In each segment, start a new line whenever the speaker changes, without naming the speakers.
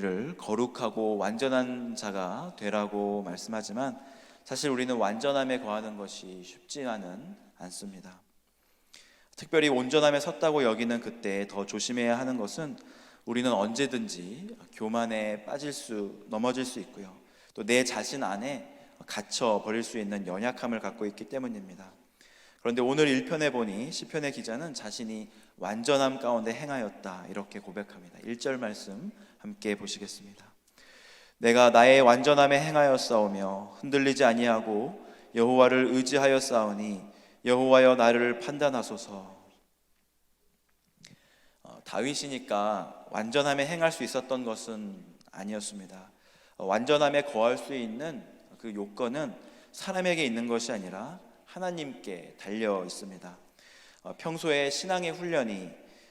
우리를 거룩하고 완전한 자가 되라고 말씀하지만 사실 우리는 완전함에 거하는 것이 쉽지만은 않습니다. 특별히 온전함에 섰다고 여기는 그때 더 조심해야 하는 것은 우리는 언제든지 교만에 빠질 수 넘어질 수 있고요. 또 내 자신 안에 갇혀 버릴 수 있는 연약함을 갖고 있기 때문입니다. 그런데 오늘 1편에 보니 시편의 기자는 자신이 완전함 가운데 행하였다 이렇게 고백합니다. 1절 말씀 함께 보시겠습니다. 내가 나의 완전함에 행하였사오며 흔들리지 아니하고 여호와를 의지하여 싸우니 여호와여 나를 판단하소서. 어, 다윗이니까 완전함에 행할 수 있었던 것은 아니었습니다. 어, 완전함에 거할 수 있는 그 요건은 사람에게 있는 것이 아니라 하나님께 달려 있습니다. 어, 평소에 신앙의 훈련이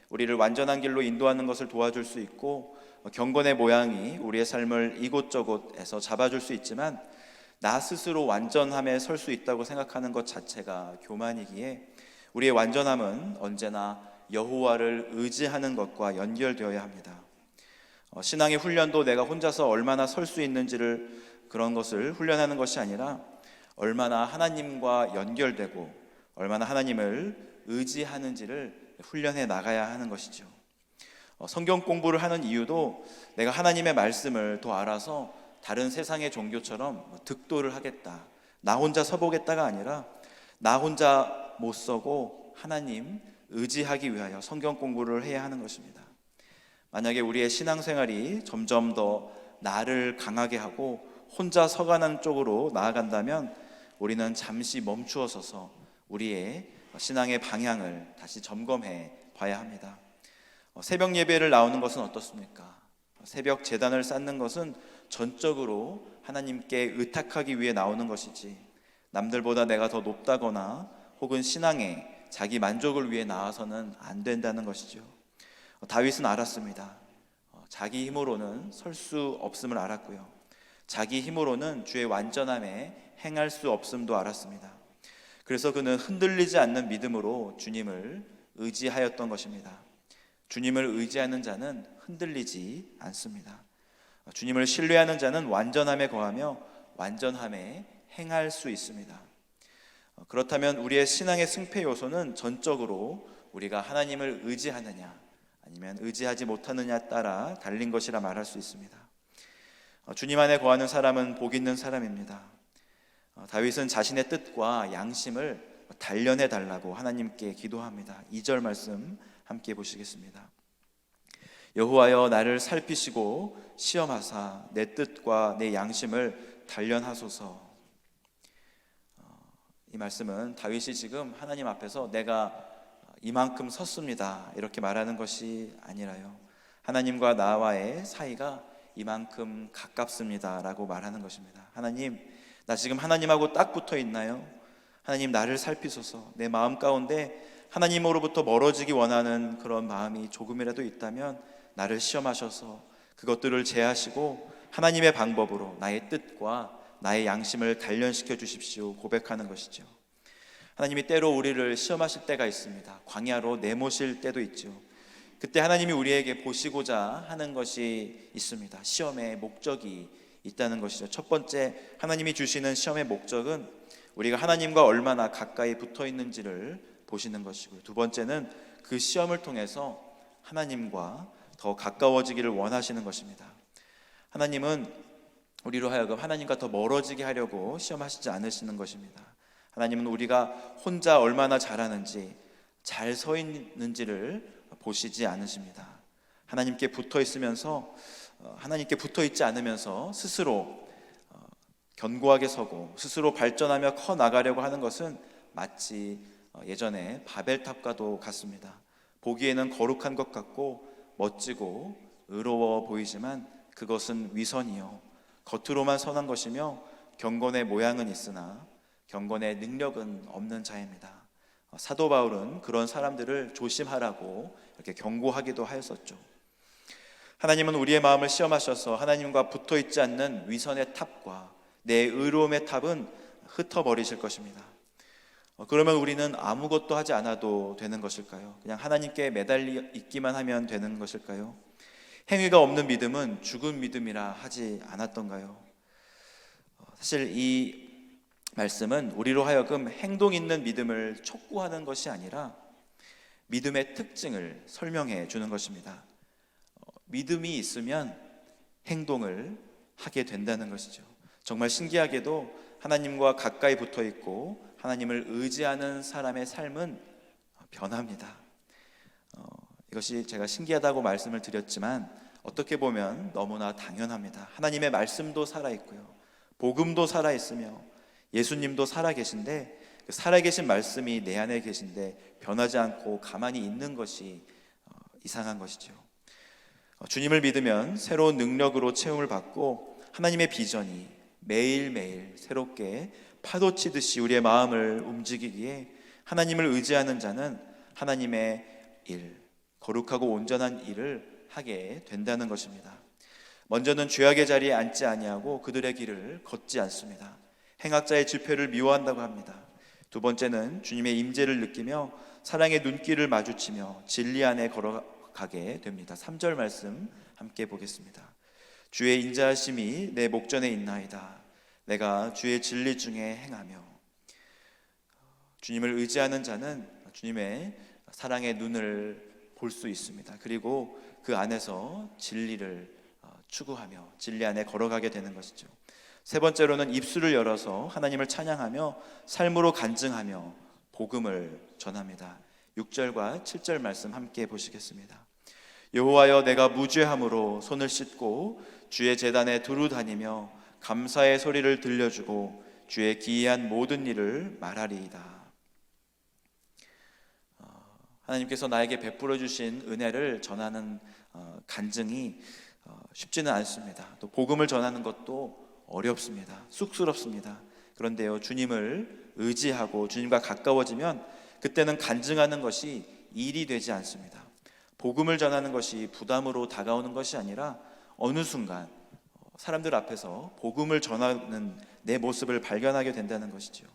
우리를 완전한 길로 인도하는 것을 도와줄 수 있고 어, 경건의 모양이 우리의 삶을 이곳저곳에서 잡아줄 수 있지만 나 스스로 완전함에 설 수 있다고 생각하는 것 자체가 교만이기에 우리의 완전함은 언제나 여호와를 의지하는 것과 연결되어야 합니다. 어, 신앙의 훈련도 내가 혼자서 얼마나 설 수 있는지를 그런 것을 훈련하는 것이 아니라 얼마나 하나님과 연결되고 얼마나 하나님을 의지하는지를 훈련해 나가야 하는 것이죠. 어, 성경 공부를 하는 이유도 내가 하나님의 말씀을 더 알아서 다른 세상의 종교처럼 뭐 득도를 하겠다. 나 혼자 서보겠다가 아니라 나 혼자 못 서고 하나님 의지하기 위하여 성경 공부를 해야 하는 것입니다. 만약에 우리의 신앙생활이 점점 더 나를 강하게 하고 혼자 서가는 쪽으로 나아간다면 우리는 잠시 멈추어 서서 우리의 신앙의 방향을 다시 점검해 봐야 합니다. 어, 새벽 예배를 나오는 것은 어떻습니까? 새벽 재단을 쌓는 것은 전적으로 하나님께 의탁하기 위해 나오는 것이지 남들보다 내가 더 높다거나 혹은 신앙에 자기 만족을 위해 나와서는 안 된다는 것이죠. 어, 다윗은 알았습니다. 어, 자기 힘으로는 설 수 없음을 알았고요. 자기 힘으로는 주의 완전함에 행할 수 없음도 알았습니다. 그래서 그는 흔들리지 않는 믿음으로 주님을 의지하였던 것입니다. 주님을 의지하는 자는 흔들리지 않습니다. 주님을 신뢰하는 자는 완전함에 거하며 완전함에 행할 수 있습니다. 그렇다면 우리의 신앙의 승패 요소는 전적으로 우리가 하나님을 의지하느냐 아니면 의지하지 못하느냐 따라 달린 것이라 말할 수 있습니다. 주님 안에 거하는 사람은 복 있는 사람입니다. 다윗은 자신의 뜻과 양심을 단련해 달라고 하나님께 기도합니다. 2절 말씀 함께 보시겠습니다. 여호와여 나를 살피시고 시험하사 내 뜻과 내 양심을 단련하소서. 어, 이 말씀은 다윗이 지금 하나님 앞에서 내가 이만큼 섰습니다. 이렇게 말하는 것이 아니라요. 하나님과 나와의 사이가 이만큼 가깝습니다 라고 말하는 것입니다. 하나님, 나 지금 하나님하고 딱 붙어 있나요? 하나님 나를 살피소서. 내 마음 가운데 하나님으로부터 멀어지기 원하는 그런 마음이 조금이라도 있다면 나를 시험하셔서 그것들을 제하시고 하나님의 방법으로 나의 뜻과 나의 양심을 단련시켜 주십시오. 고백하는 것이죠. 하나님이 때로 우리를 시험하실 때가 있습니다. 광야로 내모실 때도 있죠. 그때 하나님이 우리에게 보시고자 하는 것이 있습니다. 시험의 목적이 있다는 것이죠. 첫 번째 하나님이 주시는 시험의 목적은 우리가 하나님과 얼마나 가까이 붙어 있는지를 보시는 것이고요. 두 번째는 그 시험을 통해서 하나님과 더 가까워지기를 원하시는 것입니다. 하나님은 우리로 하여금 하나님과 더 멀어지게 하려고 시험하시지 않으시는 것입니다. 하나님은 우리가 혼자 얼마나 잘하는지 잘 서 있는지를 보시지 않으십니다. 하나님께 붙어 있으면서 어, 하나님께 붙어 있지 않으면서 스스로 어, 견고하게 서고 스스로 발전하며 커 나가려고 하는 것은 어, 예전에 바벨탑과도 같습니다. 보기에는 거룩한 것 같고 멋지고 의로워 보이지만 그것은 위선이요 겉으로만 선한 것이며 경건의 모양은 있으나 경건의 능력은 없는 자입니다. 어, 사도 바울은 그런 사람들을 조심하라고 이렇게 경고하기도 하였었죠. 하나님은 우리의 마음을 시험하셔서 하나님과 붙어 있지 않는 위선의 탑과 내 의로움의 탑은 흩어버리실 것입니다. 어, 그러면 우리는 아무것도 하지 않아도 되는 것일까요? 그냥 하나님께 매달려 있기만 하면 되는 것일까요? 행위가 없는 믿음은 죽은 믿음이라 하지 않았던가요? 어, 사실 이 말씀은 우리로 하여금 행동 있는 믿음을 촉구하는 것이 아니라 믿음의 특징을 설명해 주는 것입니다. 어, 믿음이 있으면 행동을 하게 된다는 것이죠. 정말 신기하게도 하나님과 가까이 붙어 있고 하나님을 의지하는 사람의 삶은 변합니다. 어, 이것이 제가 신기하다고 말씀을 드렸지만 어떻게 보면 너무나 당연합니다. 하나님의 말씀도 살아 있고요. 복음도 살아 있으며 예수님도 살아 계신데 그 살아 계신 말씀이 내 안에 계신데 변하지 않고 가만히 있는 것이 어, 이상한 것이죠. 어, 주님을 믿으면 새로운 능력으로 채움을 받고 하나님의 비전이 매일매일 새롭게 파도 치듯이 우리의 마음을 움직이기에 하나님을 의지하는 자는 하나님의 일, 거룩하고 온전한 일을 하게 된다는 것입니다. 먼저는 죄악의 자리에 앉지 아니하고 그들의 길을 걷지 않습니다. 행악자의 집회를 미워한다고 합니다. 두 번째는 주님의 임재를 느끼며 사랑의 눈길을 마주치며 진리 안에 걸어가게 됩니다. 3절 말씀 함께 보겠습니다. 주의 인자하심이 내 목전에 있나이다. 내가 주의 진리 중에 행하며 주님을 의지하는 자는 주님의 사랑의 눈을 볼 수 있습니다. 그리고 그 안에서 진리를 어, 추구하며 진리 안에 걸어가게 되는 것이죠. 세 번째로는 입술을 열어서 하나님을 찬양하며 삶으로 간증하며 복음을 전합니다. 6절과 7절 말씀 함께 보시겠습니다. 여호와여 내가 무죄함으로 손을 씻고 주의 제단에 두루 다니며 감사의 소리를 들려주고 주의 기이한 모든 일을 말하리이다. 하나님께서 나에게 베풀어 주신 은혜를 전하는 어, 간증이 어, 쉽지는 않습니다. 또 복음을 전하는 것도 어렵습니다. 쑥스럽습니다. 그런데요, 주님을 의지하고 주님과 가까워지면 그때는 간증하는 것이 일이 되지 않습니다. 복음을 전하는 것이 부담으로 다가오는 것이 아니라 어느 순간 어, 사람들 앞에서 복음을 전하는 내 모습을 발견하게 된다는 것이죠.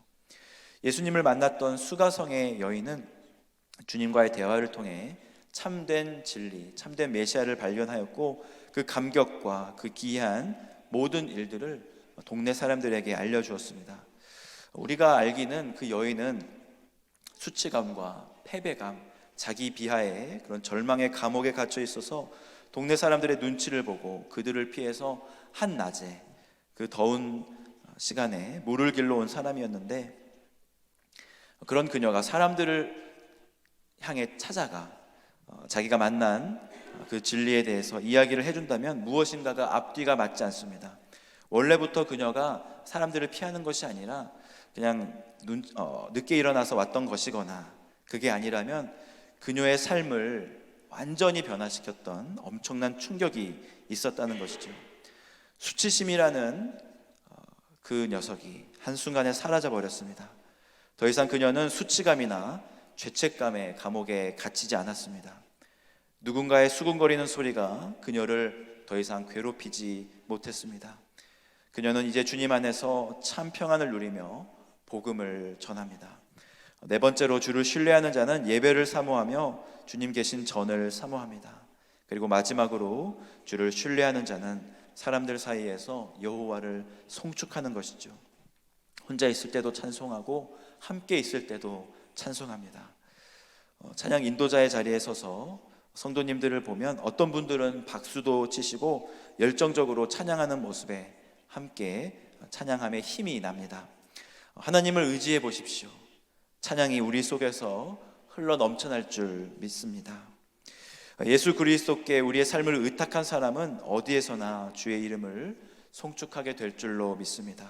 예수님을 만났던 수가성의 여인은 주님과의 대화를 통해 참된 진리, 참된 메시아를 발견하였고 그 감격과 그 기이한 모든 일들을 동네 사람들에게 알려주었습니다. 우리가 알기는 그 여인은 수치감과 패배감, 자기 비하에 그런 절망의 감옥에 갇혀 있어서 동네 사람들의 눈치를 보고 그들을 피해서 한 낮에 그 더운 시간에 물을 길러 온 사람이었는데 그런 그녀가 사람들을 향해 찾아가 어, 자기가 만난 그 진리에 대해서 이야기를 해준다면 무엇인가가 앞뒤가 맞지 않습니다. 원래부터 그녀가 사람들을 피하는 것이 아니라 그냥 눈, 어, 늦게 일어나서 왔던 것이거나 그게 아니라면 그녀의 삶을 완전히 변화시켰던 엄청난 충격이 있었다는 것이죠. 수치심이라는 어, 그 녀석이 한순간에 사라져 버렸습니다. 더 이상 그녀는 수치감이나 죄책감의 감옥에 갇히지 않았습니다. 누군가의 수군거리는 소리가 그녀를 더 이상 괴롭히지 못했습니다. 그녀는 이제 주님 안에서 참 평안을 누리며 복음을 전합니다. 네 번째로 주를 신뢰하는 자는 예배를 사모하며 주님 계신 전을 사모합니다. 그리고 마지막으로 주를 신뢰하는 자는 사람들 사이에서 여호와를 송축하는 것이죠. 혼자 있을 때도 찬송하고 함께 있을 때도 찬송합니다. 어, 찬양 인도자의 자리에 서서 성도님들을 보면 어떤 분들은 박수도 치시고 열정적으로 찬양하는 모습에 함께 찬양함에 힘이 납니다. 하나님을 의지해 보십시오. 찬양이 우리 속에서 흘러 넘쳐날 줄 믿습니다. 예수 그리스도께 우리의 삶을 의탁한 사람은 어디에서나 주의 이름을 송축하게 될 줄로 믿습니다.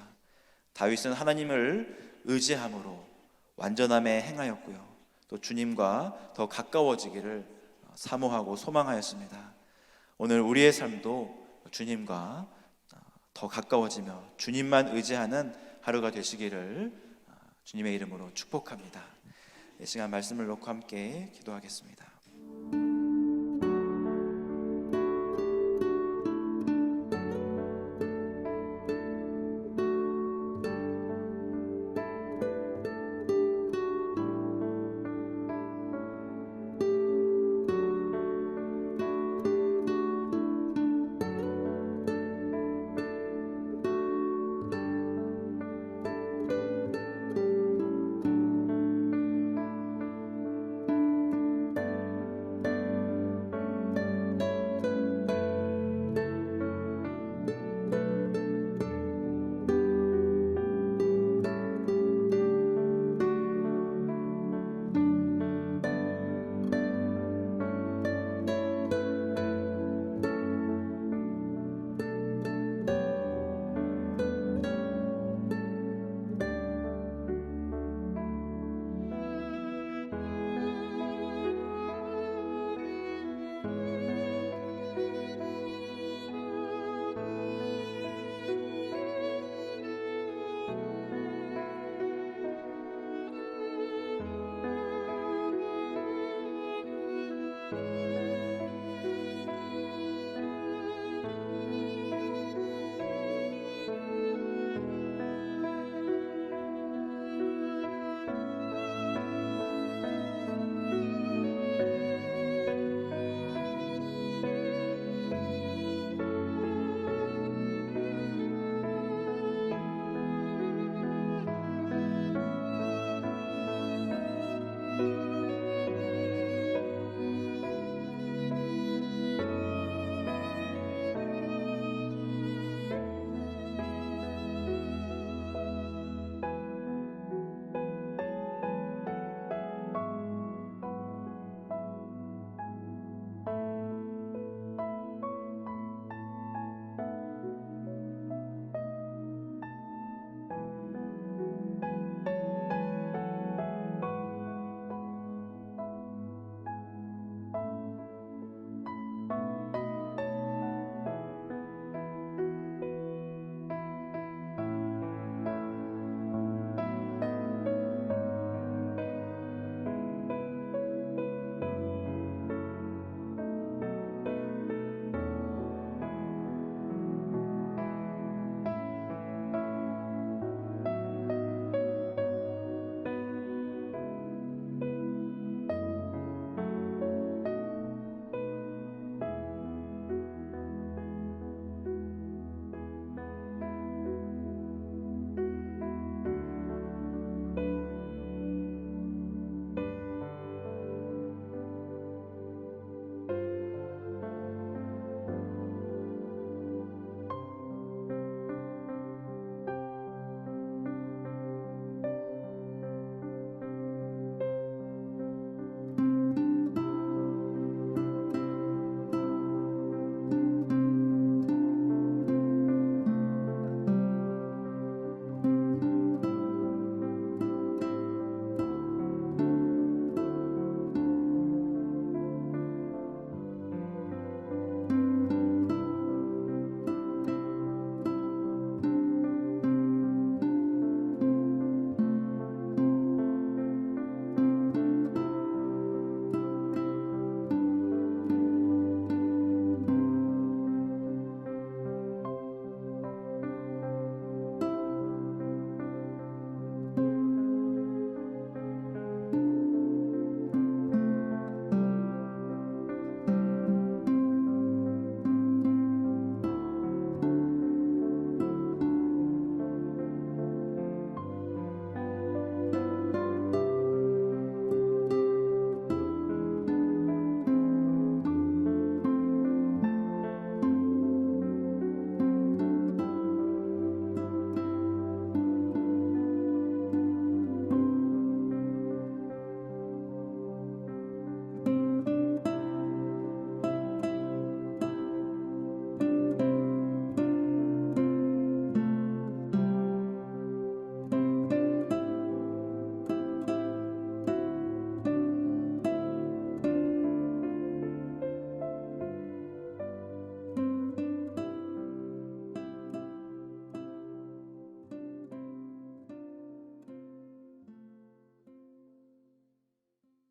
다윗은 하나님을 의지함으로 완전함에 행하였고요. 또 주님과 더 가까워지기를 사모하고 소망하였습니다. 오늘 우리의 삶도 주님과 더 가까워지며 주님만 의지하는 하루가 되시기를 주님의 이름으로 축복합니다. 이 시간 말씀을 놓고 함께 기도하겠습니다.